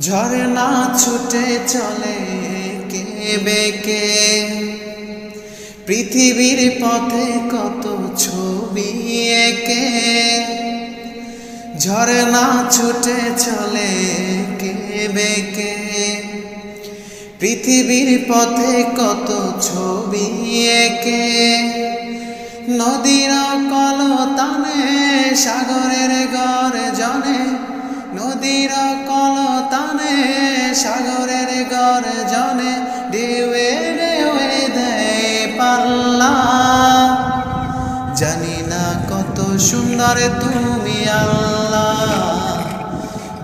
ঝরনা ছুটে চলে কে বেকে পৃথিবীর পথে কত ছবি একে? ঝরনা ছুটে চলে কে বেকে পৃথিবীর পথে কত ছবি একে? নদীর কলতানে, সাগরের গড়ে জনে নদীর কলতানে সাগরের গড়ে জনে দেয় পাল্লা। জানি না কত সুন্দর তুমি আল্লাহ।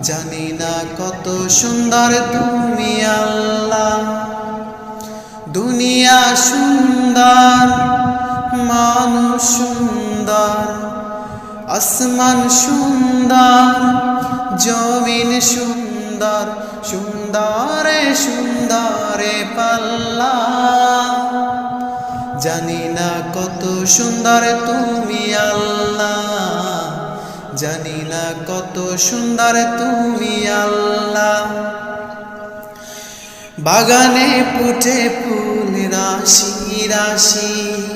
জানি না কত সুন্দর তুমি আল্লাহ। দুনিয়া সুন্দর, মানুষ সুন্দর। আসমান সুন্দর, জমিন সুন্দর, সুন্দরে সুন্দরে পাল্লা। জানি না কত সুন্দর তুমি আল্লাহ। জানি না কত সুন্দর তুমি আল্লাহ। বাগানে ফুটে ফুল, রাশি রাশি।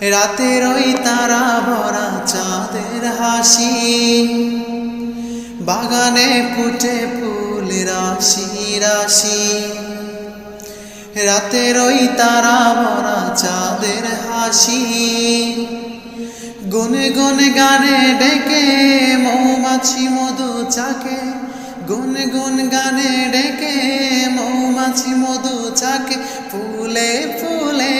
রাতের ওই তারা ভরা চাঁদের হাসি, বাগানে ফুটে ফুল রাশি রাশি। রাতের ওই তারা ভরা চাঁদের হাসি, গুনে গুনে গানে ডেকে, মৌমাছি মধু চাকে। গুন গুন গানে ডেকে, মৌমাছি মধু চাকে। ফুলে ফুলে